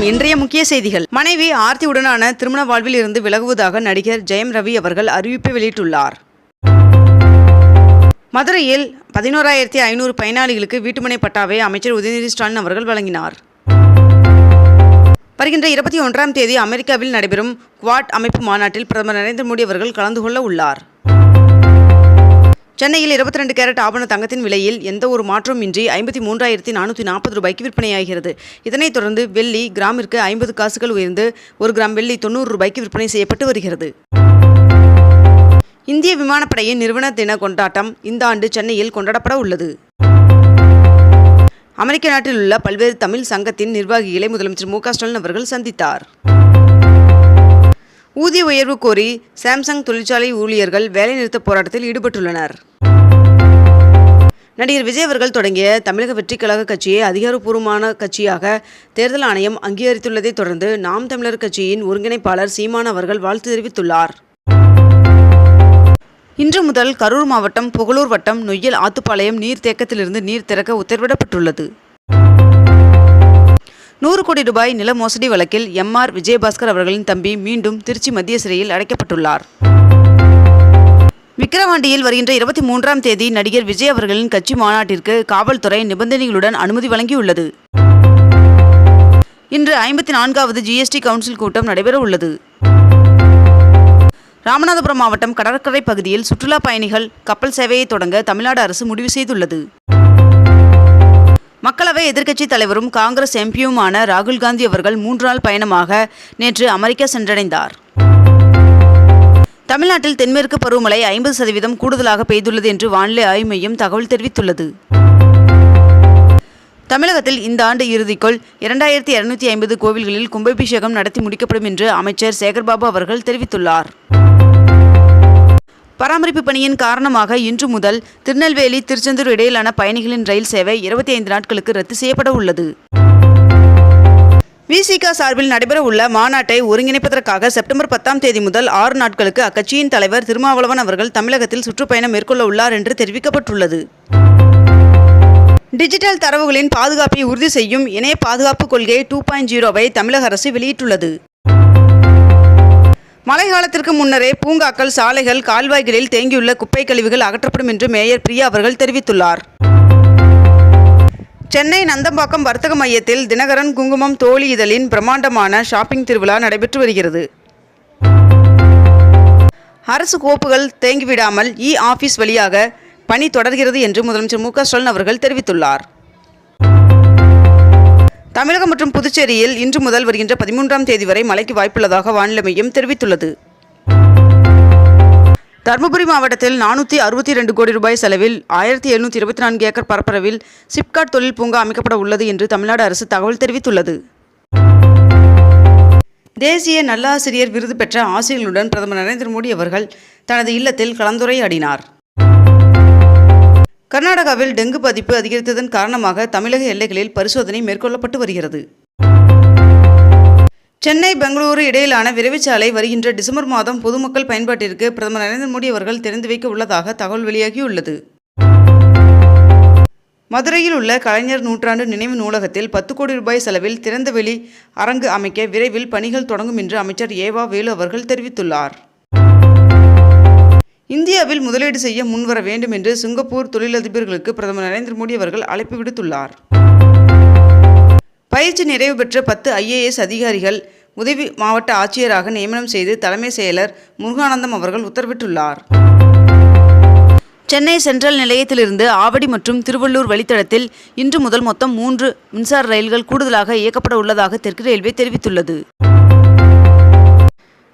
வணக்கம். இன்றைய முக்கிய செய்திகள். மனைவி ஆர்த்தியுடனான திருமண வாழ்வில் இருந்து விலகுவதாக நடிகர் ஜெயம் ரவி அவர்கள் அறிவிப்பை வெளியிட்டுள்ளார். மதுரையில் பதினோராயிரத்தி ஐநூறு பயனாளிகளுக்கு வீட்டுமனை பட்டாவை அமைச்சர் உதயநிதி ஸ்டாலின் அவர்கள் வழங்கினார். வருகின்ற இருபத்தி ஒன்றாம் தேதி அமெரிக்காவில் நடைபெறும் குவாட் அமைப்பு மாநாட்டில் பிரதமர் நரேந்திர மோடி அவர்கள் கலந்து கொள்ள உள்ளார். சென்னையில் இருபத்தி ரெண்டு கேரட் ஆபண தங்கத்தின் விலையில் எந்த ஒரு மாற்றமும் இன்றி ஐம்பத்தி மூன்றாயிரத்தி நானூற்றி நாற்பது ரூபாய்க்கு விற்பனையாகிறது இதனைத் தொடர்ந்து வெள்ளி கிராமிற்கு ஐம்பது காசுகள் உயர்ந்து ஒரு கிராம் வெள்ளி தொண்ணூறு ரூபாய்க்கு விற்பனை செய்யப்பட்டு வருகிறது. இந்திய விமானப்படையின் நிறுவன தின கொண்டாட்டம் இந்த ஆண்டு சென்னையில் கொண்டாடப்பட உள்ளது. அமெரிக்க நாட்டில் உள்ள பல்வேறு தமிழ் சங்கத்தின் நிர்வாகிகளை முதலமைச்சர் மு க ஸ்டாலின் அவர்கள் சந்தித்தார். ஊதிய உயர்வு கோரி சாம்சங் தொழிற்சாலை ஊழியர்கள் வேலைநிறுத்த போராட்டத்தில் ஈடுபட்டுள்ளனர். நடிகர் விஜய் அவர்கள் தொடங்கிய தமிழக வெற்றிக் கழக கட்சியை அதிகாரப்பூர்வமான கட்சியாக தேர்தல் ஆணையம் அங்கீகரித்துள்ளதைத் தொடர்ந்து நாம் தமிழர் கட்சியின் ஒருங்கிணைப்பாளர் சீமான் அவர்கள் வாழ்த்து தெரிவித்துள்ளார். இன்று முதல் கரூர் மாவட்டம் புகழூர் வட்டம் நொய்யல் ஆத்துப்பாளையம் நீர்த்தேக்கத்திலிருந்து நீர் திறக்க உத்தரவிடப்பட்டுள்ளது. நூறு கோடி ரூபாய் நில மோசடி வழக்கில் எம் ஆர் விஜயபாஸ்கர் அவர்களின் தம்பி மீண்டும் திருச்சி மத்திய சிறையில் அடைக்கப்பட்டுள்ளார். விக்கிரவாண்டியில் வருகின்ற இருபத்தி மூன்றாம் தேதி நடிகர் விஜய் அவர்களின் கட்சி மாநாட்டிற்கு காவல்துறை நிபந்தனைகளுடன் அனுமதி வழங்கியுள்ளது. இன்று ஐம்பத்தி நான்காவது ஜிஎஸ்டி கவுன்சில் கூட்டம் நடைபெற உள்ளது. ராமநாதபுரம் மாவட்டம் கடற்கரை பகுதியில் சுற்றுலா பயணிகள் கப்பல் சேவையை தொடங்க தமிழ்நாடு அரசு முடிவு செய்துள்ளது. மக்களவை எதிர்க்கட்சித் தலைவரும் காங்கிரஸ் எம்பியுமான ராகுல் காந்தி அவர்கள் மூன்று நாள் பயணமாக நேற்று அமெரிக்கா சென்றடைந்தார். தமிழ்நாட்டில் தென்மேற்கு பருவமழை ஐம்பது சதவீதம் கூடுதலாக பெய்துள்ளது என்று வானிலை ஆய்வு மையம் தகவல் தெரிவித்துள்ளது. தமிழகத்தில் இந்த ஆண்டு இறுதிக்குள் இரண்டாயிரத்தி இருநூத்தி ஐம்பது கோவில்களில் கும்பாபிஷேகம் நடத்தி முடிக்கப்படும் என்று அமைச்சர் சேகர்பாபு அவர்கள் தெரிவித்துள்ளார். பராமரிப்பு பணியின் காரணமாக இன்று முதல் திருநெல்வேலி திருச்செந்தூர் இடையிலான பயணிகளின் ரயில் சேவை இருபத்தி ஐந்து நாட்களுக்கு ரத்து செய்யப்பட உள்ளது. விசிகா சார்பில் நடைபெறவுள்ள மாநாட்டை ஒருங்கிணைப்பதற்காக செப்டம்பர் பத்தாம் தேதி முதல் ஆறு நாட்களுக்கு அக்கட்சியின் தலைவர் திருமாவளவன் அவர்கள் தமிழகத்தில் சுற்றுப்பயணம் மேற்கொள்ள உள்ளார் என்று தெரிவிக்கப்பட்டுள்ளது. டிஜிட்டல் தரவுகளின் பாதுகாப்பை உறுதி செய்யும் இணைய பாதுகாப்பு கொள்கை டூ பாயிண்ட் ஜீரோவை தமிழக அரசு வெளியிட்டுள்ளது. மழை காலத்திற்கு முன்னரே பூங்காக்கள் சாலைகள் கால்வாய்களில் தேங்கியுள்ள குப்பை கழிவுகள் அகற்றப்படும் என்று மேயர் பிரியா அவர்கள் தெரிவித்துள்ளார். சென்னை நந்தம்பாக்கம் வர்த்தக மையத்தில் தினகரன் குங்குமம் தோழி இதழின் பிரம்மாண்டமான ஷாப்பிங் திருவிழா நடைபெற்று வருகிறது. அரசு கோப்புகள் தேங்கிவிடாமல் இ ஆபீஸ் வழியாக பணி தொடர்கிறது என்று முதலமைச்சர் மு க ஸ்டாலின் அவர்கள் தெரிவித்துள்ளார். தமிழகம் மற்றும் புதுச்சேரியில் இன்று முதல் வருகின்ற பதிமூன்றாம் தேதி வரை மழைக்கு வாய்ப்புள்ளதாக வானிலை மையம் தெரிவித்துள்ளது. தருமபுரி மாவட்டத்தில் நானூற்றி அறுபத்தி ரெண்டு கோடி ரூபாய் செலவில் ஆயிரத்தி எழுநூற்றி இருபத்தி நான்கு ஏக்கர் பரப்பளவில் சிப்காட் தொழில் பூங்கா அமைக்கப்பட உள்ளது என்று தமிழ்நாடு அரசு தகவல் தெரிவித்துள்ளது. தேசிய நல்லாசிரியர் விருது பெற்ற ஆசிரியர்களுடன் பிரதமர் நரேந்திர மோடி அவர்கள் தனது இல்லத்தில் கலந்துரையாடினார். கர்நாடகாவில் டெங்கு பாதிப்பு அதிகரித்ததன் காரணமாக தமிழக எல்லைகளில் பரிசோதனை மேற்கொள்ளப்பட்டு வருகிறது. சென்னை பெங்களூரு இடையிலான விரைவுச்சாலை வருகின்ற டிசம்பர் மாதம் பொதுமக்கள் பயன்பாட்டிற்கு பிரதமர் நரேந்திர மோடி அவர்கள் திறந்து வைக்க உள்ளதாக தகவல் வெளியாகியுள்ளது. மதுரையில் உள்ள கலைஞர் நூற்றாண்டு நினைவு நூலகத்தில் பத்து கோடி ரூபாய் செலவில் திறந்தவெளி அரங்கு அமைக்க விரைவில் பணிகள் தொடங்கும் என்று அமைச்சர் ஏவா வேலு அவர்கள் தெரிவித்துள்ளார். இந்தியாவில் முதலீடு செய்ய முன்வர வேண்டும் என்று சிங்கப்பூர் தொழிலதிபர்களுக்கு பிரதமர் நரேந்திர மோடி அவர்கள் அழைப்பு விடுத்துள்ளார். பயிற்சி நிறைவு பெற்ற பத்து ஐஏஎஸ் அதிகாரிகள் உதவி மாவட்ட ஆட்சியராக நியமனம் செய்து தலைமை செயலர் முருகானந்தம் அவர்கள் உத்தரவிட்டுள்ளார். சென்னை சென்ட்ரல் நிலையத்திலிருந்து ஆவடி மற்றும் திருவள்ளூர் வழித்தடத்தில் இன்று முதல் மொத்தம் மூன்று மின்சார ரயில்கள் கூடுதலாக இயக்கப்பட உள்ளதாக தெற்கு ரயில்வே தெரிவித்துள்ளது.